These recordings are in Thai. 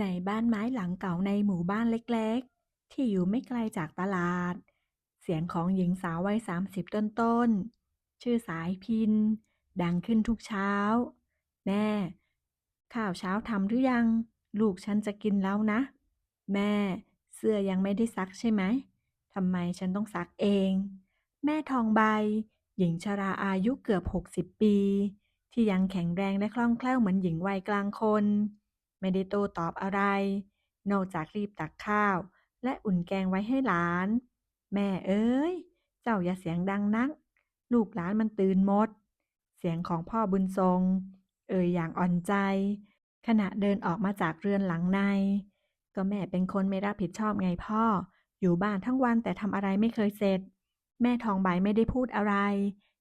ในบ้านไม้หลังเก่าในหมู่บ้านเล็กๆ ที่อยู่ไม่ไกลจากตลาด เสียงของหญิงสาววัยสามสิบต้นๆ ชื่อสายพิน ดังขึ้นทุกเช้า แม่ ข้าวเช้าทำหรือยัง ลูกฉันจะกินแล้วนะ แม่ เสื้อยังไม่ได้ซักใช่ไหมทำไมฉันต้องซักเอง แม่ทองใบ หญิงชราอายุเกือบ 60 ปี ที่ยังแข็งแรงและคล่องแคล่วเหมือนหญิงวัยกลางคน ไม่ได้โต้ตอบอะไร นอกจากรีบตักข้าว และอุ่นแกงไว้ให้หลาน แม่เอ้ย เจ้าอย่าเสียงดังนัก ลูกหลานมันตื่นหมด เสียงของพ่อบุญทรง เอ่ยอย่างอ่อนใจ ขณะเดินออกมาจากเรือนหลังใน ก็แม่เป็นคนไม่รับผิดชอบไงพ่อ อยู่บ้านทั้งวันแต่ทำอะไรไม่เคยเสร็จ แม่ทองใบไม่ได้พูดอะไร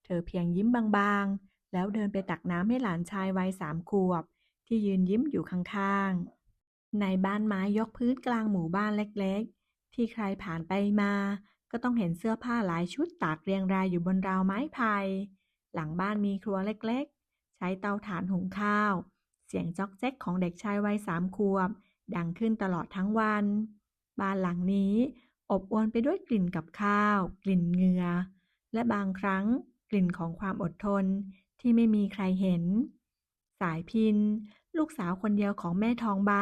เธอเพียงยิ้มบางๆ แล้วเดินไปตักน้ำให้หลานชายวัยสามขวบ ที่ยืนยิ้มอยู่ข้างๆ ในบ้านไม้ยกพื้นกลางหมู่บ้านเล็กๆ ที่ใครผ่านไปมา ก็ต้องเห็นเสื้อผ้าหลายชุดตากเรียงรายอยู่บนราวไม้ไผ่หลังบ้านมีครัวเล็กๆ ใช้เตาถ่านหุงข้าว เสียงจอกแจ๊กของเด็กชายวัยสามขวบ ดังขึ้นตลอดทั้งวัน บ้านหลังนี้ อบอวลไปด้วยกลิ่นกับข้าว กลิ่นเหงื่อและบางครั้งกลิ่นของความอดทนที่ไม่มีใครเห็น สายพิน ลูกสาวคนเดียวของแม่ทองใบ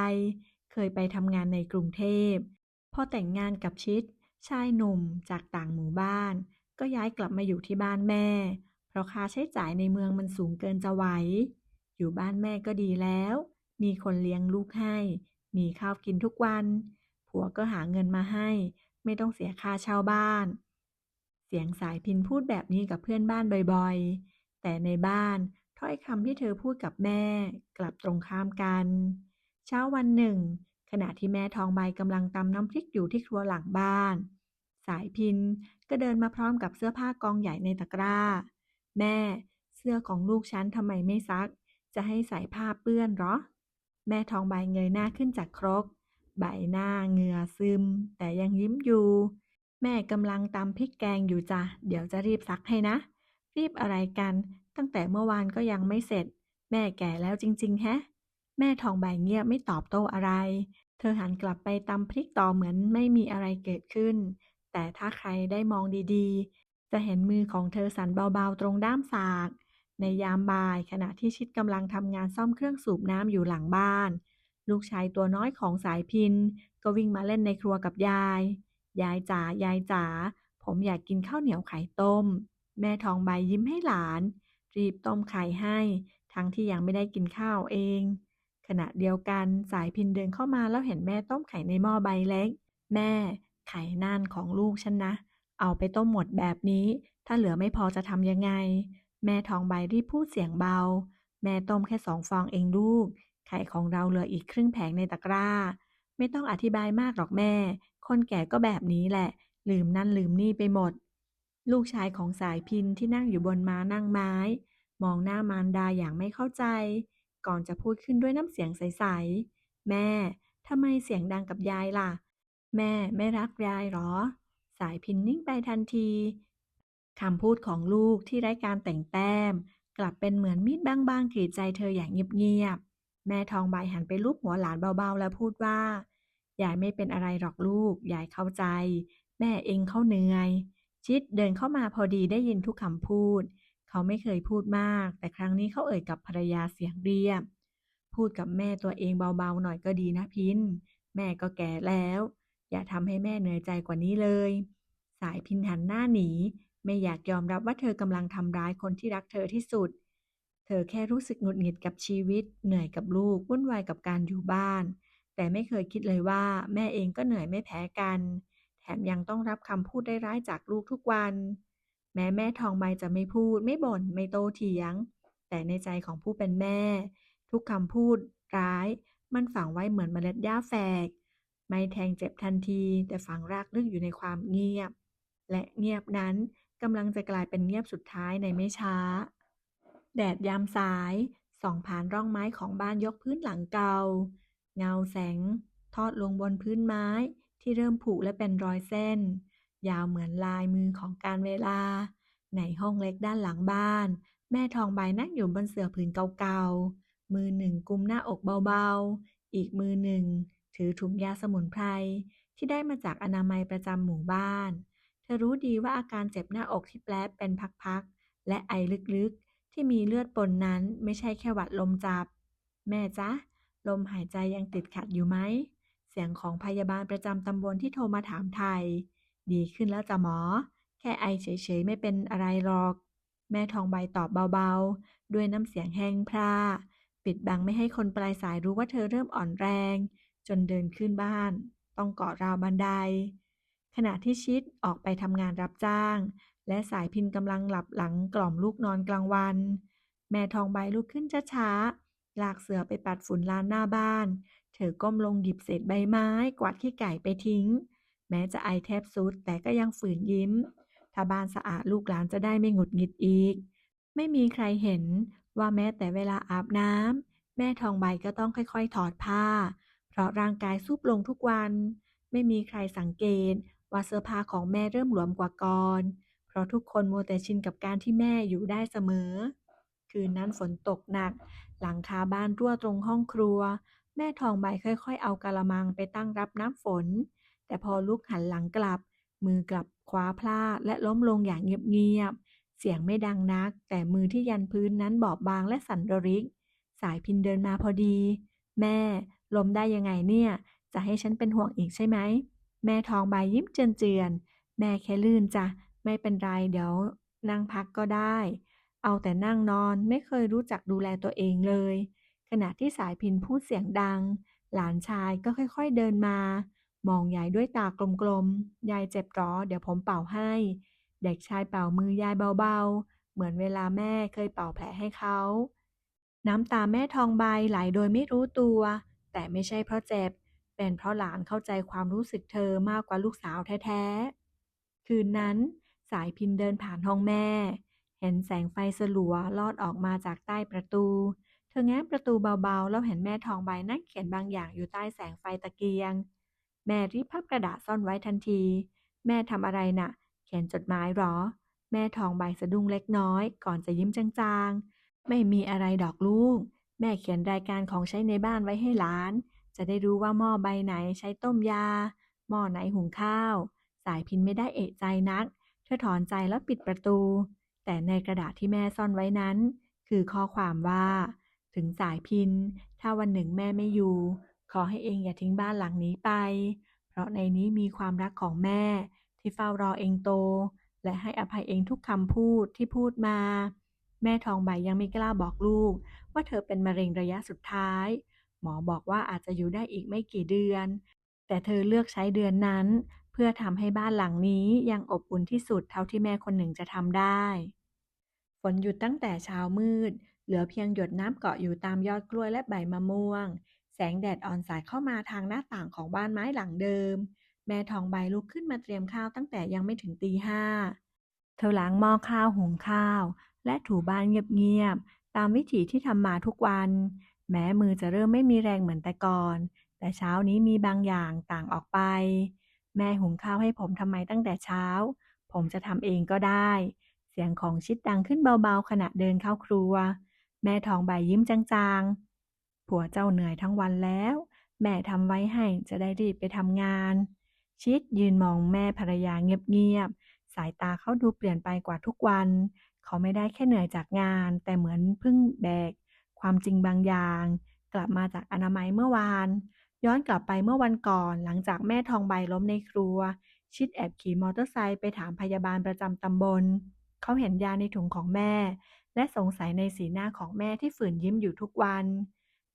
เคยไปทำงานในกรุงเทพ พอแต่งงานกับชิด ชายหนุ่มจากต่างหมู่บ้าน ก็ย้ายกลับมาอยู่ที่บ้านแม่ เพราะค่าใช้จ่ายในเมืองมันสูงเกินจะไหว อยู่บ้านแม่ก็ดีแล้ว มีคนเลี้ยงลูกให้ มีข้าวกินทุกวัน ผัวก็หาเงินมาให้ ไม่ต้องเสียค่าเช่าบ้าน เสียงสายพินพูดแบบนี้กับเพื่อนบ้านบ่อยๆ แต่ในบ้าน ถ้อยคำที่เธอพูดกับแม่ กลับตรงข้ามกัน เช้าวันหนึ่ง ขณะที่แม่ทองใบกำลังตำน้ำพริกอยู่ที่ครัวหลังบ้าน สายพินก็เดินมาพร้อมกับเสื้อผ้ากองใหญ่ในตะกร้า แม่เสื้อของลูกฉันทำไมไม่ซัก จะให้ใส่ผ้าเปื้อนหรอ แม่ทองใบเงยหน้าขึ้นจากครก ใบหน้าเหงื่อซึม แต่ยังยิ้มอยู่ แม่กำลังตำพริกแกงอยู่จ้ะ เดี๋ยวจะรีบซักให้นะ รีบอะไรกัน ตั้งแต่เมื่อวานก็ยังไม่เสร็จ แม่แก่แล้วจริง ๆ แฮะ แม่ทองใบเงียบไม่ตอบโต้อะไร เธอหันกลับไปตำพริกต่อเหมือนไม่มีอะไรเกิดขึ้น แต่ถ้าใครได้มองดีๆ จะเห็นมือของเธอสั่นเบาๆ ตรงด้ามสาก ในยามบ่ายขณะที่ชิดกำลังทำงานซ่อมเครื่องสูบน้ำอยู่หลังบ้าน ลูกชายตัวน้อยของสายพิน ก็วิ่งมาเล่นในครัวกับยาย ยายจ๋ายายจ๋าผมอยากกินข้าวเหนียวไข่ต้ม แม่ทองใบยิ้มให้หลาน รีบต้มไข่ให้ ทั้งที่ยังไม่ได้กินข้าวเอง ขณะเดียวกันสายพินเดินเข้ามาแล้วเห็นแม่ต้มไข่ในหม้อใบเล็ก แม่ ไข่นั่นของลูกฉันนะ เอาไปต้มหมดแบบนี้ ถ้าเหลือไม่พอจะทำยังไง แม่ทองใบรีบพูดเสียงเบา แม่ต้มแค่สองฟองเองลูก ไข่ของเราเหลืออีกครึ่งแผงในตะกร้า ไม่ต้องอธิบายมากหรอกแม่ คนแก่ก็แบบนี้แหละ ลืมนั่นลืมนี่ไปหมด ลูกชายของสายพินที่นั่งอยู่บนม้านั่งไม้ มองหน้ามารดาอย่างไม่เข้าใจ ก่อนจะพูดขึ้นด้วยน้ำเสียงใสๆ แม่ทำไมเสียงดังกับยายล่ะ แม่ไม่รักยายหรอ สายพินนิ่งไปทันทีคำพูดของลูกที่ไร้การแต่งแต้ม กลับเป็นเหมือนมีดบางๆกรีดใจเธออย่างเงียบๆ แม่ทองใบหันไปลูบหัวหลานเบาๆ แล้วพูดว่า ยายไม่เป็นอะไรหรอกลูก ยายเข้าใจ แม่เองเขาเหนื่อย ชิดเดินเข้ามาพอดีได้ยินทุกคำพูด เขาไม่เคยพูดมาก แต่ครั้งนี้เขาเอ่ยกับภรรยาเสียงเรียบ พูดกับแม่ตัวเองเบาๆหน่อยก็ดีนะพิน แม่ก็แก่แล้ว อย่าทำให้แม่เหนื่อยใจกว่านี้เลย สายพินหันหน้าหนี ไม่อยากยอมรับว่าเธอกำลังทำร้ายคนที่รักเธอที่สุด เธอแค่รู้สึกหงุดหงิดกับชีวิต เหนื่อยกับลูกวุ่นวายกับการอยู่บ้าน แต่ไม่เคยคิดเลยว่า แม่เองก็เหนื่อยไม่แพ้กัน แถมยังต้องรับคำพูดร้ายๆจากลูกทุกวัน แม้แม่ทองใบจะไม่พูด ไม่บ่นไม่โตเถียง แต่ในใจของผู้เป็นแม่ ทุกคำพูดร้าย มันฝังไว้เหมือนเมล็ดหญ้าแฝก ไม่แทงเจ็บทันที แต่ฝังรากลึกอยู่ในความเงียบ และเงียบนั้นกำลังจะกลายเป็นเงียบสุดท้ายในไม่ช้า แดดยามสายส่องผ่านร่องไม้ของบ้านยกพื้นหลังเก่าเงาแสง ทอดลงบนพื้นไม้ ที่เริ่มผุและเป็นรอยเส้น ยาวเหมือนลายมือของการเวลา ในห้องเล็กด้านหลังบ้าน แม่ทองใบนั่งอยู่บนเสื่อผืนเก่าๆ มือหนึ่งกุมหน้าอกเบาๆ อีกมือหนึ่ง ถือถุงยาสมุนไพรที่ได้มาจากอนามัยประจำหมู่บ้าน เธอรู้ดีว่าอาการเจ็บหน้าอกที่แปลบเป็นพักๆ และไอลึกๆ ที่มีเลือดปนนั้นไม่ใช่แค่หวัดลมจับ แม่จ๊ะ ลมหายใจยังติดขัดอยู่ไหม สียงของพยาบาลประจำตำบลที่โทรมาถามไทย ดีขึ้นแล้วจ้ะหมอ แค่ไอเฉยๆ ไม่เป็นอะไรหรอก แม่ทองใบตอบเบาๆ ด้วยน้ำเสียงแห้งพร่า ปิดบังไม่ให้คนปลายสายรู้ว่าเธอเริ่มอ่อนแรง จนเดินขึ้นบ้าน ต้องเกาะราวบันได ขณะที่ชิดออกไปทำงานรับจ้าง และสายพินกำลังหลับหลังกล่อมลูกนอนกลางวัน แม่ทองใบลุกขึ้นช้าๆลากเสือไปปัดฝุ่นลานหน้าบ้าน เธอก้มลงหยิบเศษใบไม้กวาดขี้ไก่ไปทิ้ง แม้จะไอแทบสุดแต่ก็ยังฝืนยิ้ม ถ้าบ้านสะอาดลูกหลานจะได้ไม่หงุดหงิดอีก ไม่มีใครเห็นว่าแม้แต่เวลาอาบน้ำแม่ทองใบก็ต้องค่อยๆ ถอดผ้า เพราะร่างกายซุบลงทุกวัน ไม่มีใครสังเกตว่าเสื้อผ้าของแม่เริ่มหลวมกว่าก่อน เพราะทุกคนมัวแต่ชินกับการที่แม่อยู่ได้เสมอ คืนนั้นฝนตกหนัก หลังคาบ้านรั่วตรงห้องครัว แม่ทองใบค่อยๆ เอากะละมังไปตั้งรับน้ำฝน แต่พอลุกหันหลังกลับ มือกลับคว้าพลาดและล้มลงอย่างเงียบๆ เสียงไม่ดังนัก แต่มือที่ยันพื้นนั้นบอบบางและสั่นระริก สายพินเดินมาพอดี แม่ล้มได้ยังไงเนี่ย จะให้ฉันเป็นห่วงอีกใช่ไหม แม่ทองใบยิ้มเจือนๆ แม่แค่ลื่นจ้ะ ไม่เป็นไรเดี๋ยว นั่งพักก็ได้ เอาแต่นั่งนอนไม่เคยรู้จักดูแลตัวเองเลย ขณะที่สายพินพูดเสียงดัง หลานชายก็ค่อยๆเดินมา มองยายด้วยตากลมๆ ยายเจ็บหรอ เดี๋ยวผมเป่าให้ เด็กชายเป่ามือยายเบาๆ เหมือนเวลาแม่เคยเป่าแผลให้เขา น้ำตาแม่ทองใบไหลโดยไม่รู้ตัว แต่ไม่ใช่เพราะเจ็บ เป็นเพราะหลานเข้าใจความรู้สึกเธอมากกว่าลูกสาวแท้ๆ คืนนั้นสายพินเดินผ่านห้องแม่ เห็นแสงไฟสลัวลอดออกมาจากใต้ประตู ธอแง้มประตูเบาๆ แล้วเห็นแม่ทองใบนั่งเขียนบางอย่างอยู่ใต้แสงไฟตะเกียง แม่รีบพับกระดาษซ่อนไว้ทันที แม่ทำอะไรน่ะ เขียนจดหมายหรอ แม่ทองใบสะดุ้งเล็กน้อย ก่อนจะยิ้มจางๆ ไม่มีอะไรดอกลูก แม่เขียนรายการของใช้ในบ้านไว้ให้หลาน จะได้รู้ว่าหม้อใบไหนใช้ต้มยา หม้อไหนหุงข้าว สายพินไม่ได้เอะใจนัก เธอถอนใจแล้วปิดประตู แต่ในกระดาษที่แม่ซ่อนไว้นั้น คือข้อความว่า ถึงสายพิน ถ้าวันหนึ่งแม่ไม่อยู่ ขอให้เองอย่าทิ้งบ้านหลังนี้ไป เพราะในนี้มีความรักของแม่ ที่เฝ้ารอเองโต และให้อภัยเองทุกคำพูดที่พูดมา แม่ทองใบยังไม่กล้าบอกลูก ว่าเธอเป็นมะเร็งระยะสุดท้าย หมอบอกว่าอาจจะอยู่ได้อีกไม่กี่เดือน แต่เธอเลือกใช้เดือนนั้น เพื่อทำให้บ้านหลังนี้ยังอบอุ่นที่สุดเท่าที่แม่คนหนึ่งจะทำได้ ฝนหยุดตั้งแต่เช้ามืด เหลือเพียงหยดน้ำเกาะอยู่ตามยอดกล้วยและใบมะม่วง แสงแดดอ่อนสาดเข้ามาทางหน้าต่างของบ้านไม้หลังเดิม แม่ทองใบลุกขึ้นมาเตรียมข้าวตั้งแต่ยังไม่ถึงตีห้า เธอล้างหม้อข้าวหุงข้าว และถูบ้านเงียบๆ ตามวิถีที่ทำมาทุกวัน แม้มือจะเริ่มไม่มีแรงเหมือนแต่ก่อน แต่เช้านี้มีบางอย่างต่างออกไป แม่หุงข้าวให้ผมทำไมตั้งแต่เช้า ผมจะทำเองก็ได้ เสียงของชิดดังขึ้นเบาๆ ขณะเดินเข้าครัว แม่ทองใบยิ้มจางๆ ผัวเจ้าเหนื่อยทั้งวันแล้ว แม่ทำไว้ให้จะได้รีบไปทำงาน ชิดยืนมองแม่ภรรยาเงียบๆ สายตาเขาดูเปลี่ยนไปกว่าทุกวัน เขาไม่ได้แค่เหนื่อยจากงาน แต่เหมือนเพิ่งแบก ความจริงบางอย่าง กลับมาจากอนามัยเมื่อวาน ย้อนกลับไปเมื่อวันก่อนหลังจากแม่ทองใบล้มในครัว ชิดแอบขี่มอเตอร์ไซค์ไปถามพยาบาลประจำตำบลเขาเห็นยาในถุงของแม่ และสงสัยในสีหน้าของแม่ที่ฝืนยิ้มอยู่ทุกวัน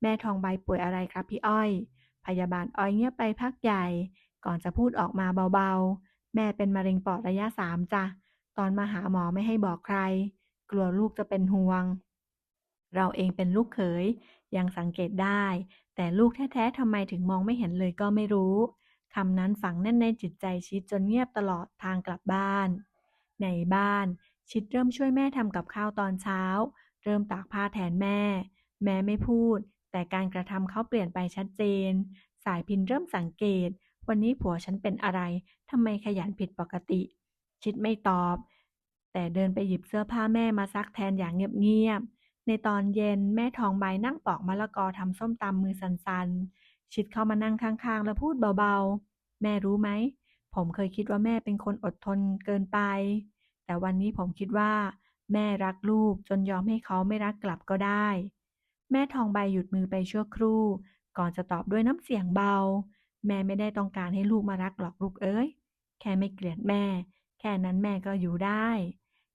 แม่ทองใบป่วยอะไรครับพี่อ้อย พยาบาลอ้อยเงียบไปพักใหญ่ ก่อนจะพูดออกมาเบาๆ แม่เป็นมะเร็งปอดระยะสามจ้ะ ตอนมาหาหมอไม่ให้บอกใคร กลัวลูกจะเป็นห่วง เราเองเป็นลูกเขย ยังสังเกตได้ แต่ลูกแท้ๆทำไมถึงมองไม่เห็นเลยก็ไม่รู้คำนั้นฝังแน่นในจิตใจชิดจนเงียบตลอดทางกลับบ้าน ในบ้าน ชิดเริ่มช่วยแม่ทำกับข้าวตอนเช้า เริ่มตากผ้าแทนแม่ แม่ไม่พูด แต่การกระทำเขาเปลี่ยนไปชัดเจน สายพินเริ่มสังเกต วันนี้ผัวฉันเป็นอะไรทำไมขยันผิดปกติ ชิดไม่ตอบ แต่เดินไปหยิบเสื้อผ้าแม่มาซักแทนอย่างเงียบๆ ในตอนเย็นแม่ทองใบนั่งปอกมะละกอทำส้มตำมือสันชิดเข้ามานั่งข้างๆ แล้วพูดเบาๆ แม่รู้ไหม ผมเคยคิดว่าแม่เป็นคนอดทนเกินไป แต่วันนี้ผมคิดว่า แม่รักลูกจนยอมให้เขาไม่รักกลับก็ได้ แม่ทองใบหยุดมือไปชั่วครู่ ก่อนจะตอบด้วยน้ำเสียงเบา แม่ไม่ได้ต้องการให้ลูกมารักหรอกลูกเอ้ย แค่ไม่เกลียดแม่ แค่นั้นแม่ก็อยู่ได้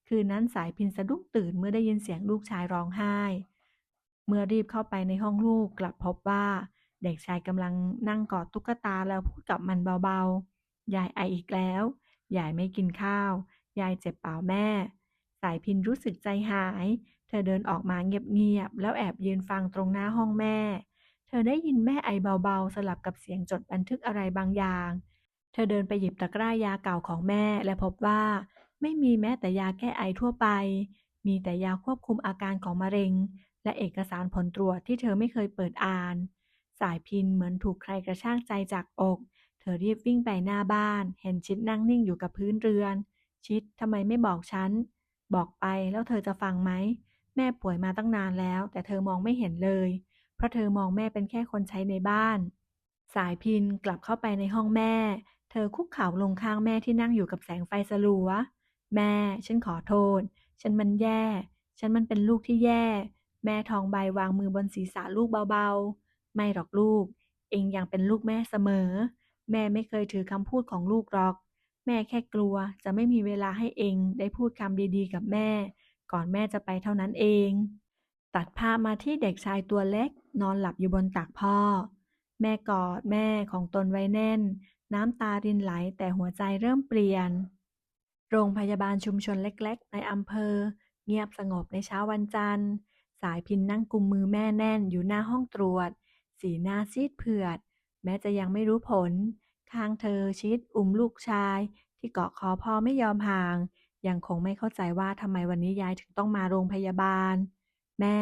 คืนนั้นสายพินสะดุ้งตื่นเมื่อได้ยินเสียงลูกชายร้องไห้ เมื่อรีบเข้าไปในห้องลูกกลับพบว่า เด็กชายกำลังนั่งกอดตุ๊กตาแล้วพูดกับมันเบาๆยายไออีกแล้ว ยายไม่กินข้าว ยายเจ็บเปล่าแม่ สายพินรู้สึกใจหาย เธอเดินออกมาเงียบๆแล้วแอบยืนฟังตรงหน้าห้องแม่ เธอได้ยินแม่ไอเบาๆ สลับกับเสียงจดบันทึกอะไรบางอย่าง เธอเดินไปหยิบตะกร้ายาเก่าของแม่ และพบว่า ไม่มีแม้แต่ยาแก้ไอทั่วไป มีแต่ยาควบคุมอาการของมะเร็ง และเอกสารผลตรวจที่เธอไม่เคยเปิดอ่าน สายพินเหมือนถูกใครกระชากใจจากอก เธอรีบวิ่งไปหน้าบ้าน เห็นชิดนั่งนิ่งอยู่กับพื้นเรือน ชิดทำไมไม่บอกฉัน บอกไปแล้วเธอจะฟังไหม แม่ป่วยมาตั้งนานแล้ว แต่เธอมองไม่เห็นเลย เพราะเธอมองแม่เป็นแค่คนใช้ในบ้าน สายพินกลับเข้าไปในห้องแม่ เธอคุกเข่าลงข้างแม่ที่นั่งอยู่กับแสงไฟสลัว แม่ ฉันขอโทษ ฉันมันแย่ ฉันมันเป็นลูกที่แย่ แม่ทองใบวางมือบนศีรษะลูกเบาๆ ไม่หรอกลูก เองยังเป็นลูกแม่เสมอ แม่ไม่เคยถือคำพูดของลูกหรอก แม่แค่กลัวจะไม่มีเวลาให้เองได้พูดคำดีๆกับแม่ ก่อนแม่จะไปเท่านั้นเอง ตัดภาพมาที่เด็กชายตัวเล็ก นอนหลับอยู่บนตักพ่อ แม่กอดแม่ของตนไว้แน่น น้ำตารินไหลแต่หัวใจเริ่มเปลี่ยน โรงพยาบาลชุมชนเล็กๆ ในอำเภอ เงียบสงบในเช้าวันจันทร์ สายพินนั่งกุมมือแม่แน่นอยู่หน้าห้องตรวจ สีหน้าซีดเผือด แม้จะยังไม่รู้ผล ข้างเธอชิดอุ้มลูกชาย ที่เกาะคอพ่อไม่ยอมห่าง ยังคงไม่เข้าใจว่าทำไมวันนี้ยายถึงต้องมาโรงพยาบาล แม่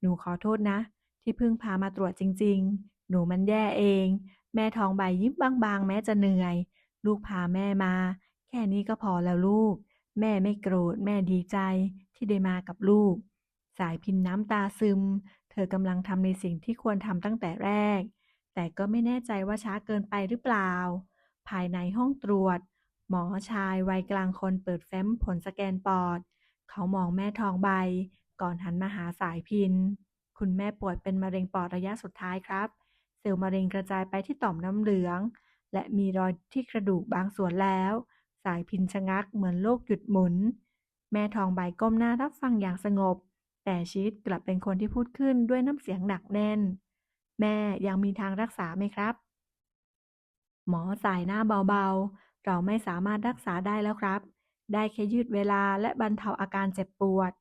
หนูขอโทษนะ ที่เพิ่งพามาตรวจจริง ๆ หนูมันแย่เอง แม่ทองใบยิ้มบางๆ แม้จะเหนื่อย ลูกพาแม่มา แค่นี้ก็พอแล้วลูก แม่ไม่โกรธ แม่ดีใจ ที่ได้มากับลูก สายพินน้ำตาซึม เธอกำลังทำในสิ่งที่ควรทำตั้งแต่แรก แต่ก็ไม่แน่ใจว่าช้าเกินไปหรือเปล่า ภายในห้องตรวจ หมอชายวัยกลางคนเปิดแฟ้มผลสแกนปอด เขามองแม่ทองใบ ก่อนหันมาหาสายพิน คุณแม่ป่วยเป็นมะเร็งปอดระยะสุดท้ายครับ เซลล์มะเร็งกระจายไปที่ต่อมน้ำเหลือง และมีรอยที่กระดูกบางส่วนแล้ว สายพินชะงักเหมือนโลกหยุดหมุน แม่ทองใบก้มหน้ารับฟังอย่างสงบ แต่ชีตกลับเป็นคนที่พูดขึ้นด้วยน้ำเสียงหนักแน่น แม่ยังมีทางรักษาไหมครับ หมอสายหน้าเบาๆ เราไม่สามารถรักษาได้แล้วครับ ได้แค่ยืดเวลาและบรรเทาอาการเจ็บปวด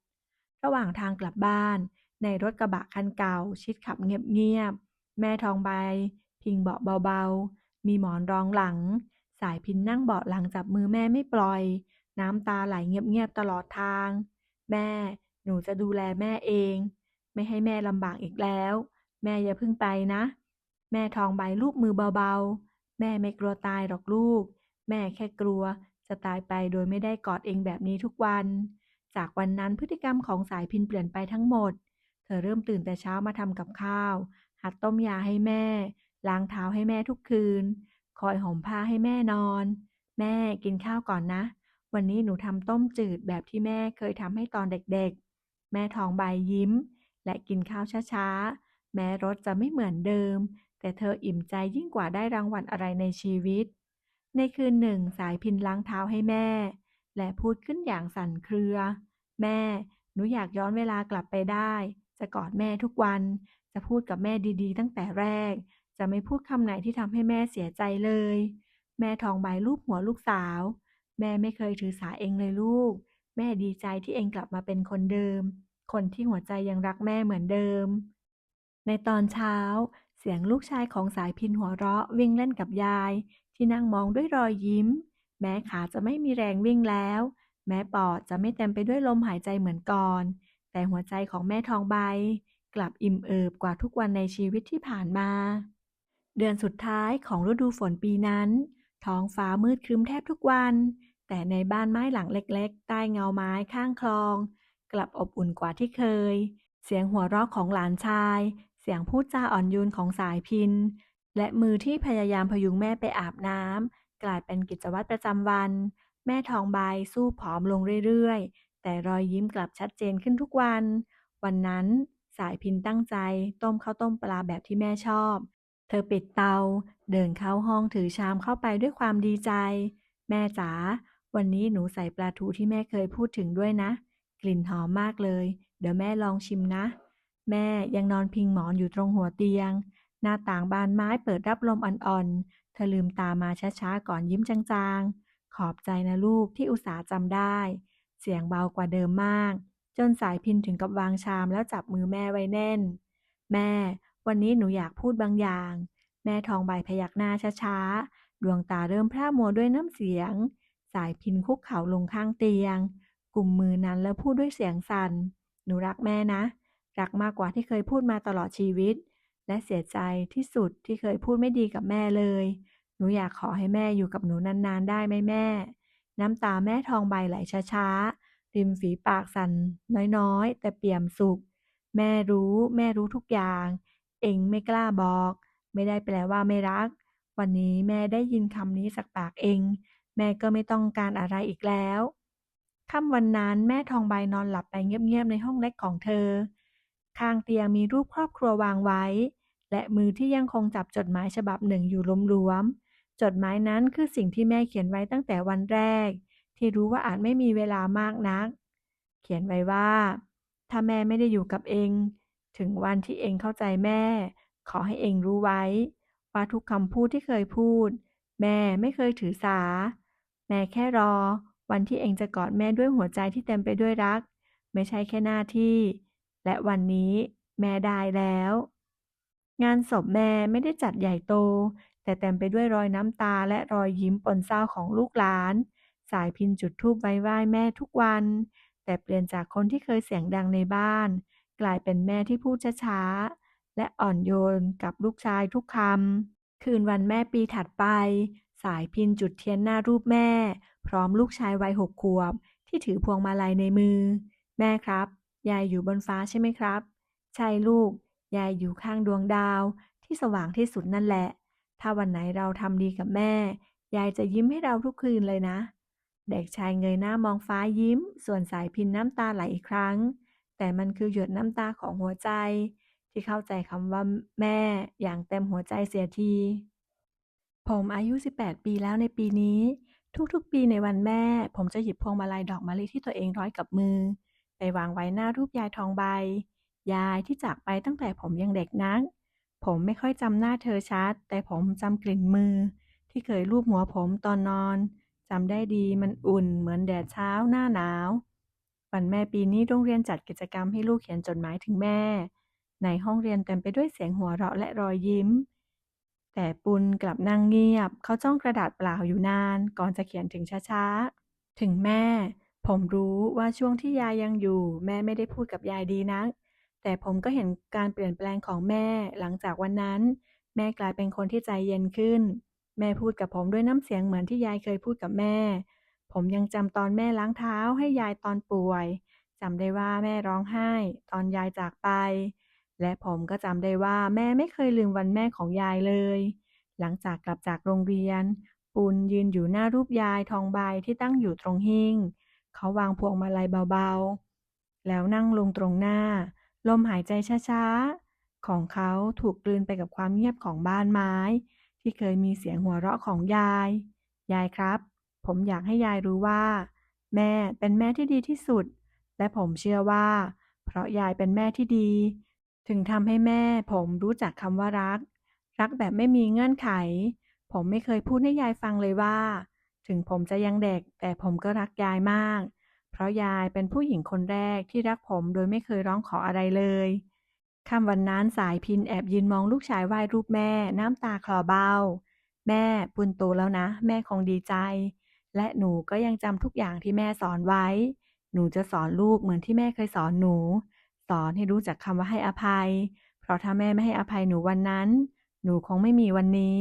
ระหว่างทางกลับบ้าน ในรถกระบะคันเก่า ชิดขับเงียบๆ แม่ทองใบ พิงเบาะเบาๆ มีหมอนรองหลัง สายพินนั่งเบาะหลังจับมือแม่ไม่ปล่อย น้ำตาไหลเงียบๆตลอดทาง แม่ หนูจะดูแลแม่เอง ไม่ให้แม่ลำบากอีกแล้ว แม่อย่าเพิ่งไปนะ แม่ทองใบลูบมือเบาๆ แม่ไม่กลัวตายหรอกลูก แม่แค่กลัว จะตายไปโดยไม่ได้กอดเองแบบนี้ทุกวัน จากวันนั้นพฤติกรรมของสายพินเปลี่ยนไปทั้งหมด เธอเริ่มตื่นแต่เช้ามาทำกับข้าว หัดต้มยาให้แม่ ล้างเท้าให้แม่ทุกคืน คอยห่มผ้าให้แม่นอน แม่กินข้าวก่อนนะ วันนี้หนูทำต้มจืดแบบที่แม่เคยทำให้ตอนเด็กๆ แม่ทองใบยิ้ม และกินข้าวช้าๆ แม้รสจะไม่เหมือนเดิม แต่เธออิ่มใจยิ่งกว่าได้รางวัลอะไรในชีวิต ในคืนหนึ่งสายพินล้างเท้าให้แม่ และพูดขึ้นอย่างสั่นเครือ แม่ หนูอยากย้อนเวลากลับไปได้ จะกอดแม่ทุกวัน จะพูดกับแม่ดีๆ ตั้งแต่แรก จะไม่พูดคำไหนที่ทำให้แม่เสียใจเลย แม่ทองใบลูบหัวลูกสาว แม่ไม่เคยถือสาเองเลยลูก แม่ดีใจที่เองกลับมาเป็นคนเดิม คนที่หัวใจยังรักแม่เหมือนเดิม ในตอนเช้า เสียงลูกชายของสายพินหัวเราะวิ่งเล่นกับยาย ที่นั่งมองด้วยรอยยิ้ม แม้ขาจะไม่มีแรงวิ่งแล้ว แม้ปอดจะไม่เต็มไปด้วยลมหายใจเหมือนก่อน แต่หัวใจของแม่ทองใบ กลับอิ่มเอิบกว่าทุกวันในชีวิตที่ผ่านมา เดือนสุดท้ายของฤดูฝนปีนั้น ท้องฟ้ามืดครึ้มแทบทุกวัน แต่ในบ้านไม้หลังเล็ก ๆ ใต้เงาไม้ข้างคลอง กลับอบอุ่นกว่าที่เคยเสียงหัวเราะของหลานชาย เสียงพูดจาอ่อนโยนของสายพิน และมือที่พยายามพยุงแม่ไปอาบน้ำกลายเป็นกิจวัตรประจำวัน แม่ทองใบสู้ผอมลงเรื่อยๆ แต่รอยยิ้มกลับชัดเจนขึ้นทุกวัน วันนั้นสายพินตั้งใจ ต้มข้าวต้มปลาแบบที่แม่ชอบ เธอปิดเตา เดินเข้าห้องถือชามเข้าไปด้วยความดีใจ แม่จ๋าวันนี้หนูใส่ปลาทูที่แม่เคยพูดถึงด้วยนะ กลิ่นหอมมากเลย เดี๋ยวแม่ลองชิมนะ แม่ยังนอนพิงหมอนอยู่ตรงหัวเตียง หน้าต่างบานไม้เปิดรับลมอ่อนๆ เธอลืมตามาช้าๆ ก่อนยิ้มจางๆ ขอบใจนะลูกที่อุตส่าห์จำได้ เสียงเบากว่าเดิมมาก จนสายพินถึงกับวางชามแล้วจับมือแม่ไว้แน่น แม่ วันนี้หนูอยากพูดบางอย่าง แม่ทองใบพยักหน้าช้าๆ ดวงตาเริ่มพร่ามัวด้วยน้ำเสียง สายพินคุกเข่าลงข้างเตียงกลุ่มมือนั้นแล้วพูดด้วยเสียงสั่น หนูรักแม่นะ รักมากกว่าที่เคยพูดมาตลอดชีวิต และเสียใจที่สุดที่เคยพูดไม่ดีกับแม่เลย หนูอยากขอให้แม่อยู่กับหนูนานๆ ได้ไหมแม่ น้ำตาแม่ทองใบไหลช้าๆ ริมฝีปากสั่นน้อยๆ แต่เปี่ยมสุข แม่รู้แม่รู้ทุกอย่าง เองไม่กล้าบอก ไม่ได้แปลว่าไม่รัก วันนี้แม่ได้ยินคำนี้จากปากเอง แม่ก็ไม่ต้องการอะไรอีกแล้วค่ำวันนั้นแม่ทองใบนอนหลับไปเงียบๆในห้องเล็กของเธอ ข้างเตียงมีรูปครอบครัววางไว้ และมือที่ยังคงจับจดหมายฉบับหนึ่งอยู่หลวมๆจดหมายนั้นคือสิ่งที่แม่เขียนไว้ตั้งแต่วันแรก ที่รู้ว่าอาจไม่มีเวลามากนัก เขียนไว้ว่า ถ้าแม่ไม่ได้อยู่กับเอง ถึงวันที่เองเข้าใจแม่ ขอให้เองรู้ไว้ ว่าทุกคำพูดที่เคยพูด แม่ไม่เคยถือสา แม่แค่รอ วันที่เองจะกอดแม่ด้วยหัวใจที่เต็มไปด้วยรัก ไม่ใช่แค่หน้าที่ และวันนี้แม่ได้แล้ว งานศพแม่ไม่ได้จัดใหญ่โต แต่เต็มไปด้วยรอยน้ำตาและรอยยิ้มปนเศร้าของลูกหลาน สายพินจุดธูปไว้ไหว้แม่ทุกวัน แต่เปลี่ยนจากคนที่เคยเสียงดังในบ้าน กลายเป็นแม่ที่พูดช้าๆ และอ่อนโยนกับลูกชายทุกคำ คืนวันแม่ปีถัดไป สายพินจุดเทียนหน้ารูปแม่ พร้อมลูกชายวัยหกขวบ ที่ถือพวงมาลัยในมือ แม่ครับ ยายอยู่บนฟ้าใช่ไหมครับ ใช่ลูก ยายอยู่ข้างดวงดาวที่สว่างที่สุดนั่นแหละ ถ้าวันไหนเราทำดีกับแม่ ยายจะยิ้มให้เราทุกคืนเลยนะ เด็กชายเงยหน้ามองฟ้ายิ้ม ส่วนสายพินน้ำตาไหลอีกครั้ง แต่มันคือหยดน้ำตาของหัวใจ ที่เข้าใจคำว่าแม่อย่างเต็มหัวใจเสียที ผมอายุ 18 ปีแล้วในปีนี้ ทุกๆ ปีในวันแม่ ผมจะหยิบพวงมาลัยดอกมะลิที่ตัวเองร้อยกับมือ ไปวางไว้หน้ารูปยายทองใบ ยายที่จากไปตั้งแต่ผมยังเด็กนัก ผมไม่ค่อยจำหน้าเธอชัด แต่ผมจำกลิ่นมือ ที่เคยลูบหัวผมตอนนอนจำได้ดีมันอุ่นเหมือนแดดเช้าหน้าหนาว วันแม่ปีนี้โรงเรียนจัดกิจกรรมให้ลูกเขียนจดหมายถึงแม่ ในห้องเรียนเต็มไปด้วยเสียงหัวเราะและรอยยิ้ม แต่ปุณกลับนั่งเงียบ เขาจ้องกระดาษเปล่าอยู่นาน ก่อนจะเขียนถึงช้าๆ ถึงแม่ ผมรู้ว่าช่วงที่ยายยังอยู่ แม่ไม่ได้พูดกับยายดีนัก แต่ผมก็เห็นการเปลี่ยนแปลงของแม่หลังจากวันนั้น แม่กลายเป็นคนที่ใจเย็นขึ้น แม่พูดกับผมด้วยน้ำเสียงเหมือนที่ยายเคยพูดกับแม่ ผมยังจำตอนแม่ล้างเท้าให้ยายตอนป่วยจำได้ว่าแม่ร้องไห้ ตอนยายจากไป และผมก็จำได้ว่าแม่ไม่เคยลืมวันแม่ของยายเลย หลังจากกลับจากโรงเรียน ปุณยืนอยู่หน้ารูปยายทองใบที่ตั้งอยู่ตรงหิ้ง เขาวางพวงมาลัยเบาๆ แล้วนั่งลงตรงหน้า ลมหายใจช้าๆ ของเขาถูกกลืนไปกับความเงียบของบ้านไม้ ที่เคยมีเสียงหัวเราะของยาย ยายครับ ผมอยากให้ยายรู้ว่า แม่เป็นแม่ที่ดีที่สุด และผมเชื่อว่า เพราะยายเป็นแม่ที่ดี ถึงทำให้แม่ผมรู้จักคำว่ารัก รักแบบไม่มีเงื่อนไข ผมไม่เคยพูดให้ยายฟังเลยว่า ถึงผมจะยังเด็ก แต่ผมก็รักยายมาก เพราะยายเป็นผู้หญิงคนแรกที่รักผมโดยไม่เคยร้องขออะไรเลยค่ำวันนั้นสายพินแอบยืนมองลูกชายไหว้รูปแม่ น้ำตาคลอเบ้า แม่ปุณโตแล้วนะ แม่คงดีใจ และหนูก็ยังจำทุกอย่างที่แม่สอนไว้ หนูจะสอนลูกเหมือนที่แม่เคยสอนหนู สอนให้รู้จักคำว่าให้อภัย เพราะถ้าแม่ไม่ให้อภัยหนูวันนั้น หนูคงไม่มีวันนี้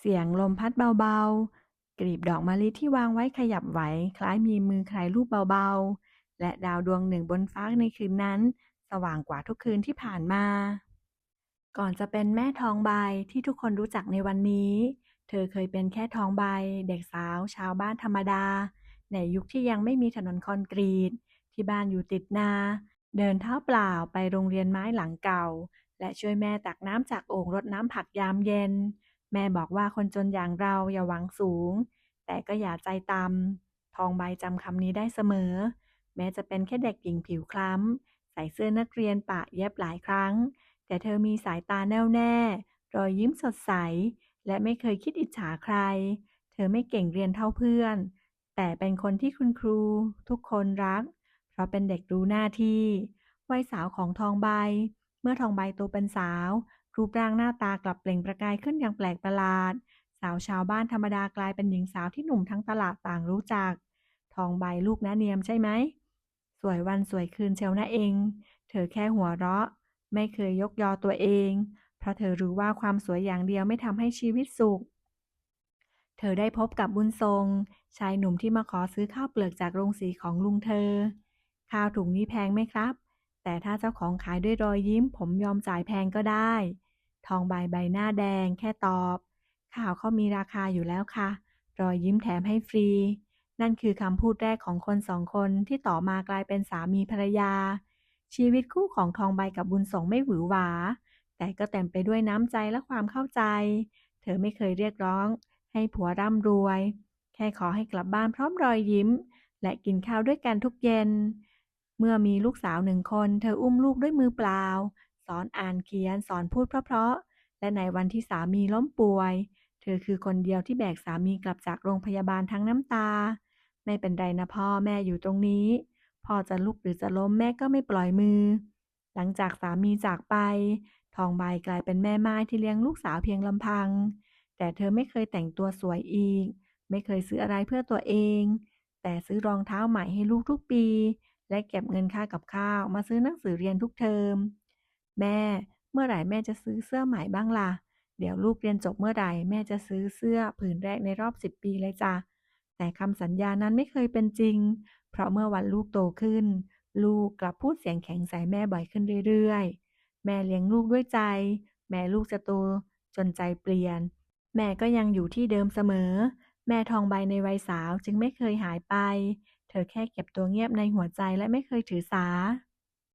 เสียงลมพัดเบาๆ กลีบดอกมะลิที่วางไว้ขยับไหว คล้ายมีมือใครลูบเบาๆ และดาวดวงหนึ่งบนฟ้าในคืนนั้น สว่างกว่าทุกคืนที่ผ่านมา ก่อนจะเป็นแม่ทองใบที่ทุกคนรู้จักในวันนี้ เธอเคยเป็นแค่ทองใบ เด็กสาว ชาวบ้านธรรมดา ในยุคที่ยังไม่มีถนนคอนกรีต ที่บ้านอยู่ติดนา เดินเท้าเปล่าไปโรงเรียนไม้หลังเก่า และช่วยแม่ตักน้ำจากโอ่งรดน้ำผักยามเย็น แม่บอกว่าคนจนอย่างเราอย่าหวังสูง แต่ก็อย่าใจต่ำทองใบจำคำนี้ได้เสมอ แม้จะเป็นแค่เด็กหญิงผิวคล้ำ ใส่เสื้อนักเรียนปะเย็บหลายครั้ง แต่เธอมีสายตาแน่วแน่ รอยยิ้มสดใส และไม่เคยคิดอิจฉาใคร เธอไม่เก่งเรียนเท่าเพื่อน แต่เป็นคนที่คุณครู ทุกคนรัก เพราะเป็นเด็กรู้หน้าที่วัยสาวของทองใบ เมื่อทองใบโตเป็นสาว รูปร่างหน้าตากลับเปล่งประกายขึ้นอย่างแปลกประหลาด สาวชาวบ้านธรรมดากลายเป็นหญิงสาวที่หนุ่มทั้งตลาดต่างรู้จัก ทองใบลูกน้าเนียมใช่ไหม สวยวันสวยคืนเชียวนะเอง เธอแค่หัวเราะ ไม่เคยยกยอตัวเอง เพราะเธอรู้ว่าความสวยอย่างเดียวไม่ทำให้ชีวิตสุข เธอได้พบกับบุญทรง ชายหนุ่มที่มาขอซื้อข้าวเปลือกจากโรงสีของลุงเธอ ข้าวถุงนี้แพงไหมครับแต่ถ้าเจ้าของขายด้วยรอยยิ้มผมยอมจ่ายแพงก็ได้ ทองใบใบหน้าแดงแค่ตอบ ข่าวเขามีราคาอยู่แล้วค่ะ รอยยิ้มแถมให้ฟรี นั่นคือคำพูดแรกของคนสองคนที่ต่อมากลายเป็นสามีภรรยา ชีวิตคู่ของทองใบกับบุญส่งไม่หวือหวา แต่ก็เต็มไปด้วยน้ำใจและความเข้าใจ เธอไม่เคยเรียกร้อง ให้ผัวร่ำรวย แค่ขอให้กลับบ้านพร้อมรอยยิ้ม และกินข้าวด้วยกันทุกเย็นเมื่อมีลูกสาวหนึ่งคน เธออุ้มลูกด้วยมือเปล่า อนอ่านเขียนสอนพูดเพราะๆและในวันที่สามีล้มป่วย เธอคือคนเดียวที่แบกสามีกลับจากโรงพยาบาลทั้งน้ำตา ไม่เป็นไรนะพ่อแม่อยู่ตรงนี้ พ่อจะลุกหรือจะล้มแม่ก็ไม่ปล่อยมือ หลังจากสามีจากไป ทองใบกลายเป็นแม่ไม้ที่เลี้ยงลูกสาวเพียงลำพัง แต่เธอไม่เคยแต่งตัวสวยอีก ไม่เคยซื้ออะไรเพื่อตัวเอง แต่ซื้อรองเท้าใหม่ให้ลูกทุกปีและเก็บเงินค่ากับข้าวมาซื้อหนังสือเรียนทุกเทอม แม่ เมื่อไหร่แม่จะซื้อเสื้อใหม่บ้างล่ะ เดี๋ยวลูกเรียนจบเมื่อไหร่แม่จะซื้อเสื้อผืนแรกในรอบสิบปีเลยจ้ะ แต่คำสัญญานั้นไม่เคยเป็นจริง เพราะเมื่อวันลูกโตขึ้น ลูกกลับพูดเสียงแข็งใส่แม่บ่อยขึ้นเรื่อยๆ แม่เลี้ยงลูกด้วยใจ แม้ลูกจะโตจนใจเปลี่ยน แม่ก็ยังอยู่ที่เดิมเสมอ แม่ทองใบในวัยสาวจึงไม่เคยหายไป เธอแค่เก็บตัวเงียบในหัวใจและไม่เคยถือสา